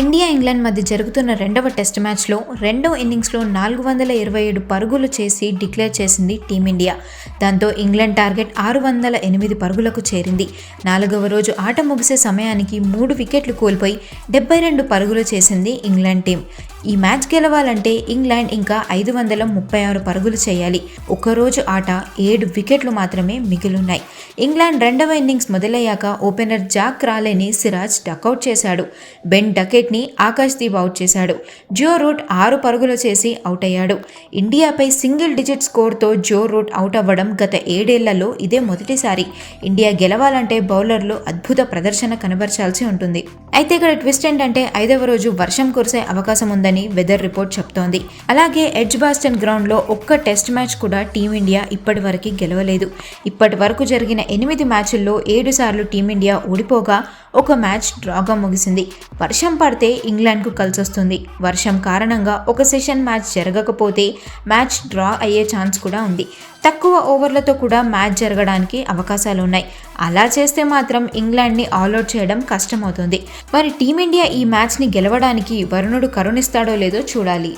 India England మధ్య జరుగుతున్న రెండవ టెస్ట్ మ్యాచ్లో రెండవ ఇన్నింగ్స్లో నాలుగు వందల ఇరవై ఏడు పరుగులు చేసి డిక్లేర్ చేసింది టీమిండియా. దాంతో ఇంగ్లాండ్ టార్గెట్ ఆరు వందల ఎనిమిది పరుగులకు చేరింది. నాలుగవ రోజు ఆట ముగిసే సమయానికి మూడు వికెట్లు కోల్పోయి డెబ్బై రెండు పరుగులు చేసింది ఇంగ్లాండ్ టీం. ఈ మ్యాచ్ గెలవాలంటే ఇంగ్లాండ్ ఇంకా ఐదు వందల ముప్పై ఆరు పరుగులు చేయాలి. ఒక్కరోజు ఆట ఏడు వికెట్లు మాత్రమే మిగిలున్నాయి. ఇంగ్లాండ్ రెండవ ఇన్నింగ్స్ మొదలయ్యాక ఓపెనర్ జాక్ రాలేని సిరాజ్ డకౌట్ చేశాడు. బెన్ డకెట్ని ఆకాష్ దీప్ అవుట్ చేశాడు. జో రూట్ ఆరు పరుగులు చేసి అవుట్ అయ్యాడు. ఇండియాపై సింగిల్ డిజిట్ స్కోర్తో జో రూట్ అవుట్ అవ్వడం గత ఏడేళ్ళలో ఇదే మొదటిసారి. ఇండియా గెలవాలంటే బౌలర్లు అద్భుత ప్రదర్శన కనబరచాల్సి ఉంటుంది. అయితే ఇక్కడ ట్విస్ట్ ఏంటంటే ఐదవ రోజు వర్షం కురిసే అవకాశం ఉందని వెదర్ రిపోర్ట్ చెప్తోంది. అలాగే ఎడ్జ్ బాస్టన్ గ్రౌండ్లో ఒక్క టెస్ట్ మ్యాచ్ కూడా టీమిండియా ఇప్పటి వరకు గెలవలేదు. ఇప్పటి వరకు జరిగిన ఎనిమిది మ్యాచ్ల్లో ఏడు సార్లు టీమిండియా ఓడిపోగా ఒక మ్యాచ్ డ్రాగా ముగిసింది. వర్షం పడితే ఇంగ్లాండ్కు కలిసొస్తుంది. వర్షం కారణంగా ఒక సెషన్ మ్యాచ్ జరగకపోతే మ్యాచ్ డ్రా అయ్యే ఛాన్స్ కూడా ఉంది. తక్కువ ఓవర్లతో కూడా మ్యాచ్ జరగడానికి అవకాశాలు ఉన్నాయి అలా చేస్తే మాత్రం ఇంగ్లాండ్ని ఆల్అౌట్ చేయడం కష్టమవుతుంది. మరి టీమిండియా ఈ మ్యాచ్ని గెలవడానికి వరుణుడు కరుణిస్తాడో? చేస్తాడో లేదో చూడాలి.